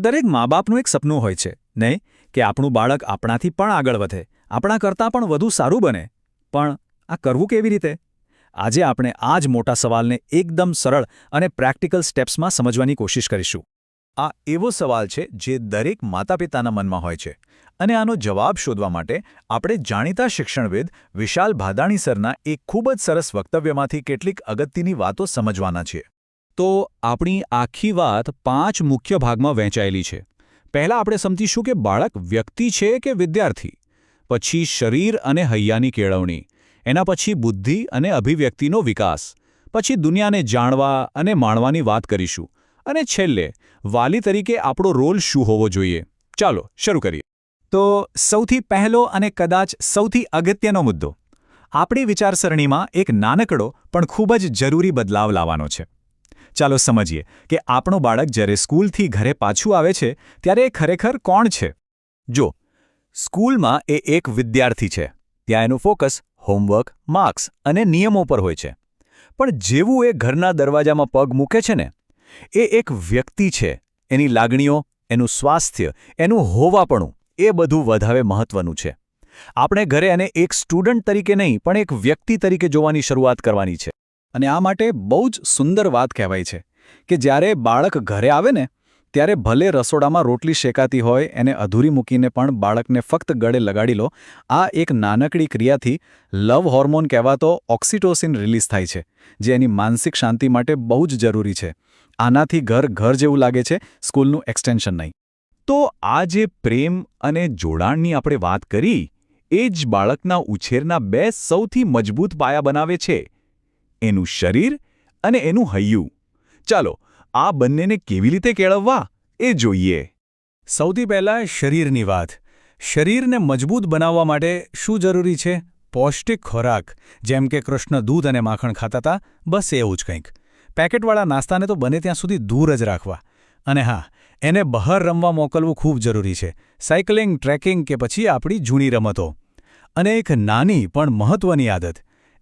દરેક મા બાપનું એક સપનું હોય છે, નહીં? કે આપણું બાળક આપણાથી પણ આગળ વધે, આપણા કરતાં પણ વધુ સારું બને. પણ આ કરવું કેવી રીતે? આજે આપણે આ જ મોટા સવાલને એકદમ સરળ અને પ્રેક્ટિકલ સ્ટેપ્સમાં સમજવાની કોશિશ કરીશું. આ એવો સવાલ છે જે દરેક માતાપિતાના મનમાં હોય છે અને આનો જવાબ શોધવા માટે આપણે જાણીતા શિક્ષણવિદ વિશાલ ભાદાણી સરના એક ખૂબ જ સરસ વક્તવ્યમાંથી કેટલીક અગત્યની વાતો સમજવાના છીએ. તો આપણી આખી વાત પાંચ મુખ્ય ભાગમાં વહેંચાયેલી છે. પહેલાં આપણે સમજીશું કે બાળક વ્યક્તિ છે કે વિદ્યાર્થી? પછી શરીર અને હૈયાની કેળવણી. એના પછી બુદ્ધિ અને અભિવ્યક્તિનો વિકાસ. પછી દુનિયાને જાણવા અને માણવાની વાત કરીશું. અને છેલ્લે, વાલી તરીકે આપણો રોલ શું હોવો જોઈએ? ચાલો, શરૂ કરીએ. તો સૌથી પહેલો અને કદાચ સૌથી અગત્યનો મુદ્દો. આપણી વિચારસરણીમાં એક નાનકડો પણ ખૂબ જ જરૂરી બદલાવ લાવવાનો છે. ચાલો સમજીએ કે આપણું બાળક જ્યારે સ્કૂલથી ઘરે પાછું આવે છે, ત્યારે એ ખરેખર કોણ છે? જો, સ્કૂલમાં એ એક વિદ્યાર્થી છે. ત્યાં એનું ફોકસ હોમવર્ક, માર્ક્સ અને નિયમો પર હોય છે. પણ જેવું એ ઘરના દરવાજામાં પગ મૂકે છે ને, એ એક વ્યક્તિ છે. એની લાગણીઓ, એનું સ્વાસ્થ્ય, એનું હોવાપણું, એ બધું વધારે મહત્વનું છે. આપણે ઘરે એને એક સ્ટુડન્ટ તરીકે નહીં, પણ એક વ્યક્તિ તરીકે જોવાની શરૂઆત કરવાની છે. અને આ માટે બહુ જ સુંદર વાત કહેવાય છે કે જ્યારે બાળક ઘરે આવે ને, ત્યારે ભલે રસોડામાં રોટલી શેકાતી હોય, એને અધૂરી મૂકીને પણ બાળકને ફક્ત ગળે લગાડી લો, આ એક નાનકડી ક્રિયાથી લવ હોર્મોન કહેવાતો ઓક્સિટોસિન રિલીઝ થાય છે, જે એની માનસિક શાંતિ માટે બહુ જ જરૂરી છે. આનાથી ઘર ઘર જેવું લાગે છે, સ્કૂલનું એક્સટેન્શન નહીં. તો આ જે પ્રેમ અને જોડાણની આપણે વાત કરી, એ જ બાળકના ઉછેરના બે સૌથી મજબૂત પાયા બનાવે છે. એનું શરીર અને એનું હૈયું. ચાલો, આ બંનેને કેવી રીતે કેળવવા એ જોઈએ. સૌથી પહેલાં શરીરની વાત. શરીરને મજબૂત બનાવવા માટે શું જરૂરી છે? પૌષ્ટિક ખોરાક, જેમ કે કૃષ્ણ દૂધ અને માખણ ખાતા હતા, બસ એવું જ કંઈક. પેકેટવાળા નાસ્તાને તો બને ત્યાં સુધી દૂર જ રાખવા. અને હા, એને બહાર રમવા મોકલવું ખૂબ જરૂરી છે. સાયકલિંગ, ટ્રેકિંગ કે પછી આપણી જૂની રમતો. અને એક નાની પણ મહત્વની આદત.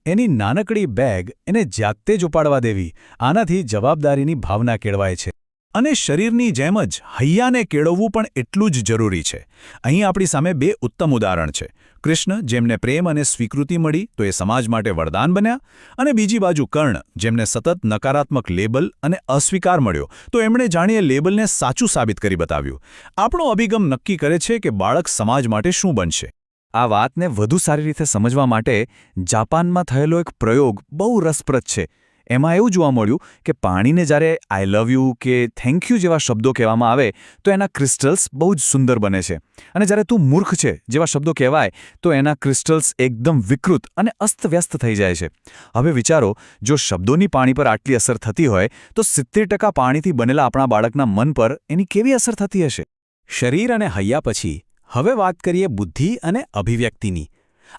એની નાનકડી બેગ એને જાતે જ ઉપાડવા દેવી. આનાથી જવાબદારીની ભાવના કેળવાય છે. અને શરીરની જેમ જ હૈયાને કેળવવું પણ એટલું જ જરૂરી છે. અહીં આપણી સામે બે ઉત્તમ ઉદાહરણ છે. કૃષ્ણ, જેમને પ્રેમ અને સ્વીકૃતિ મળી, તો એ સમાજ માટે વરદાન બન્યા. અને બીજી બાજુ કર્ણ, જેમને સતત નકારાત્મક લેબલ અને અસ્વીકાર મળ્યો, તો એમણે જાણીએ લેબલને સાચું સાબિત કરી બતાવ્યું. આપણો અભિગમ નક્કી કરે છે કે બાળક સમાજ માટે શું બનશે. આ વાતને વધુ સારી રીતે સમજવા માટે જાપાનમાં થયેલો એક પ્રયોગ બહુ રસપ્રદ છે. એમાં એવું જોવા મળ્યું કે પાણીને જ્યારે આઈ લવ યુ કે થેન્ક યુ જેવા શબ્દો કહેવામાં આવે, તો એના ક્રિસ્ટલ્સ બહુ જ સુંદર બને છે. અને જ્યારે તું મૂર્ખ છે જેવા શબ્દો કહેવાય, તો એના ક્રિસ્ટલ્સ એકદમ વિકૃત અને અસ્તવ્યસ્ત થઈ જાય છે. હવે વિચારો, જો શબ્દોની પાણી પર આટલી અસર થતી હોય, તો સિત્તેર પાણીથી બનેલા આપણા બાળકના મન પર એની કેવી અસર થતી હશે? શરીર અને હૈયા પછી હવે વાત કરીએ બુદ્ધિ અને અભિવ્યક્તિની.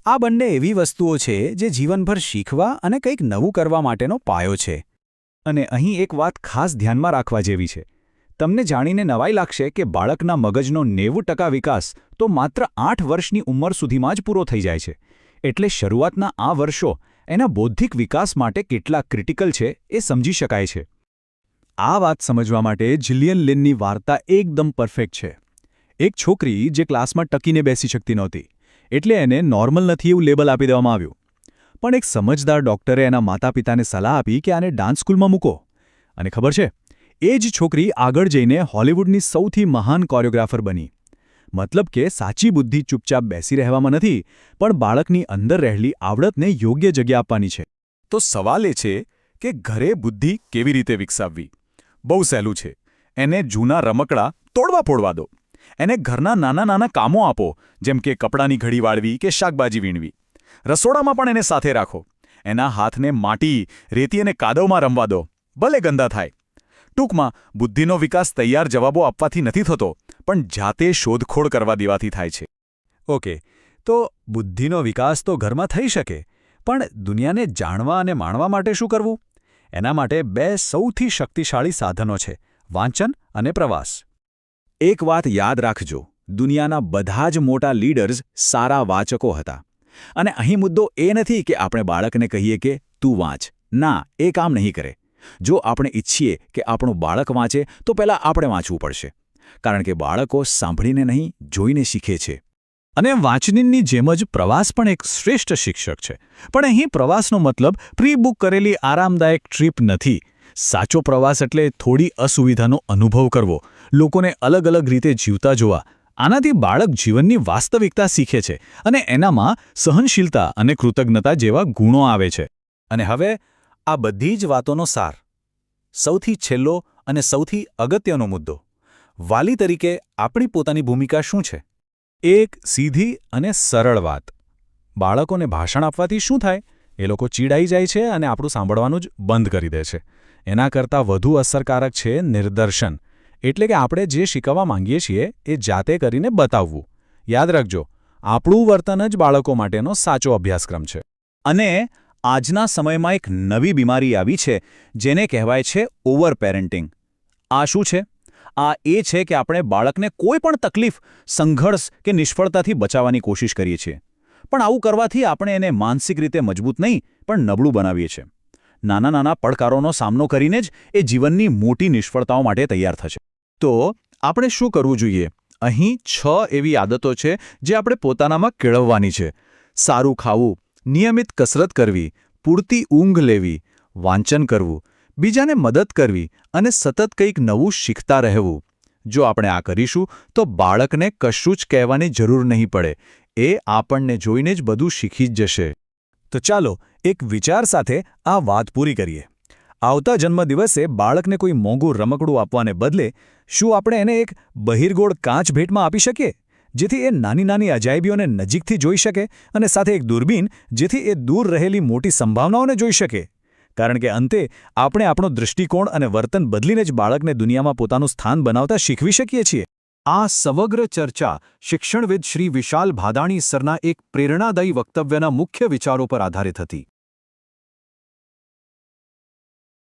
આ બંને એવી વસ્તુઓ છે જે જીવનભર શીખવા અને કંઈક નવું કરવા માટેનો પાયો છે. અને અહીં એક વાત ખાસ ધ્યાનમાં રાખવા જેવી છે. તમને જાણીને નવાઈ લાગશે કે બાળકના મગજનો નેવું ટકા વિકાસ તો માત્ર આઠ વર્ષની ઉંમર સુધીમાં જ પૂરો થઈ જાય છે. એટલે શરૂઆતના આ વર્ષો એના બૌદ્ધિક વિકાસ માટે કેટલા ક્રિટિકલ છે એ સમજી શકાય છે. આ વાત સમજવા માટે જિલિયન લિનની વાર્તા એકદમ પરફેક્ટ છે. એક છોકરી જે ક્લાસમાં ટકીને બેસી શકતી નહોતી, એટલે એને નોર્મલ નથી એવું લેબલ આપી દેવામાં આવ્યું. પણ એક સમજદાર ડોક્ટરે એના માતા પિતાને સલાહ આપી કે આને ડાન્સ સ્કૂલમાં મૂકો. અને ખબર છે, એ જ છોકરી આગળ જઈને હોલિવૂડની સૌથી મહાન કોરિયોગ્રાફર બની. મતલબ કે સાચી બુદ્ધિ ચૂપચાપ બેસી રહેવામાં નથી, પણ બાળકની અંદર રહેલી આવડતને યોગ્ય જગ્યા આપવાની છે. તો સવાલ એ છે કે ઘરે બુદ્ધિ કેવી રીતે વિકસાવવી? બહુ સહેલું છે, એને જૂના રમકડા તોડવા ફોડવા દો. એને ઘરના નાના નાના કામો આપો, જેમ કે કપડાની ઘડી વાળવી કે શાકભાજી વીણવી. રસોડામાં પણ એને સાથે રાખો. એના હાથને માટી, રેતી અને કાદવમાં રમવા દો. ભલે ગંદા થાય. ટૂંકમાં, બુદ્ધિનો વિકાસ તૈયાર જવાબો આપવાથી નથી થતો, પણ જાતે શોધખોળ કરવા દેવાથી થાય છે. ઓકે, તો બુદ્ધિનો વિકાસ તો ઘરમાં થઈ શકે, પણ દુનિયાને જાણવા અને માણવા માટે શું કરવું? એના માટે બે સૌથી શક્તિશાળી સાધનો છે, વાંચન અને પ્રવાસ. એક વાત યાદ રાખજો, દુનિયાના બધા જ મોટા લીડર્સ સારા વાચકો હતા. અને અહીં મુદ્દો એ નથી કે આપણે બાળકને કહીએ કે, તું વાંચ. ના, એ કામ નહીં કરે. જો આપણે ઈચ્છીએ કે આપણું બાળક વાંચે, તો પહેલાં આપણે વાંચવું પડશે. કારણ કે બાળકો સાંભળીને નહીં, જોઈને શીખે છે. અને વાંચનીની જેમ જ પ્રવાસ પણ એક શ્રેષ્ઠ શિક્ષક છે. પણ અહીં પ્રવાસનો મતલબ પ્રી બુક કરેલી આરામદાયક ટ્રીપ નથી. સાચો પ્રવાસ એટલે થોડી અસુવિધાનો અનુભવ કરવો. લોકોને અલગ અલગ રીતે જીવતા જોવા. આનાથી બાળક જીવનની વાસ્તવિકતા શીખે છે અને એનામાં સહનશીલતા અને કૃતજ્ઞતા જેવા ગુણો આવે છે. અને હવે આ બધી જ વાતોનો સાર. સૌથી છેલ્લો અને સૌથી અગત્યનો મુદ્દો. વાલી તરીકે આપણી પોતાની ભૂમિકા શું છે? એક સીધી અને સરળ વાત. બાળકોને ભાષણ આપવાથી શું થાય? એ લોકો ચીડાઈ જાય છે અને આપણું સાંભળવાનું જ બંધ કરી દે છે. એના કરતાં વધુ અસરકારક છે નિર્દર્શન. એટલે કે આપણે જે શીખવવા માંગીએ છીએ એ જાતે કરીને બતાવવું. યાદ રાખજો, આપણું વર્તન જ બાળકો માટેનો સાચો અભ્યાસક્રમ છે. અને આજના સમયમાં એક નવી બીમારી આવી છે, જેને કહેવાય છે ઓવર પેરેન્ટિંગ આ શું છે? આ એ છે કે આપણે બાળકને કોઈ પણ તકલીફ, સંઘર્ષ કે નિષ્ફળતાથી બચાવવાની કોશિશ કરીએ છીએ. પણ આવું કરવાથી આપણે એને માનસિક રીતે મજબૂત નહીં, પણ નબળું બનાવીએ છીએ. નાના નાના પડકારોનો સામનો કરીને જ એ જીવનની મોટી નિષ્ફળતાઓ માટે તૈયાર થશે. તો આપણે શું કરવું જોઈએ? અહીં છ એવી આદતો છે જે આપણે પોતાનામાં કેળવવાની છે. સારું ખાવું, નિયમિત કસરત કરવી, પૂરતી ઊંઘ લેવી, વાંચન કરવું, બીજાને મદદ કરવી અને સતત કંઈક નવું શીખતા રહેવું. જો આપણે આ કરીશું, તો બાળકને કશું જ કહેવાની જરૂર નહીં પડે. એ આપણને જોઈને જ બધું શીખી જ જશે. તો ચાલો એક વિચાર સાથે આ વાત પૂરી કરીએ. આવતા જન્મદિવસે બાળકને કોઈ મોંઘું રમકડું આપવાને બદલે શું આપણે એને એક બહિર્ગોળ કાચ ભેટમાં આપી શકીએ? જેથી એ નાની નાની અજાયબીઓને નજીકથી જોઈ શકે અને સાથે એક દૂરબીન જેથી એ દૂર રહેલી મોટી સંભાવનાઓને જોઈ શકે. કારણ કે અંતે આપણે આપણો દૃષ્ટિકોણ અને વર્તન બદલીને જ બાળકને દુનિયામાં પોતાનું સ્થાન બનાવતા શીખવી શકીએ છીએ. આ સમગ્ર ચર્ચા શિક્ષણવિદ શ્રી વિશાલ ભાદાણી સરના એક પ્રેરણાદાયી વક્તવ્યના મુખ્ય વિચારો પર આધારિત હતી.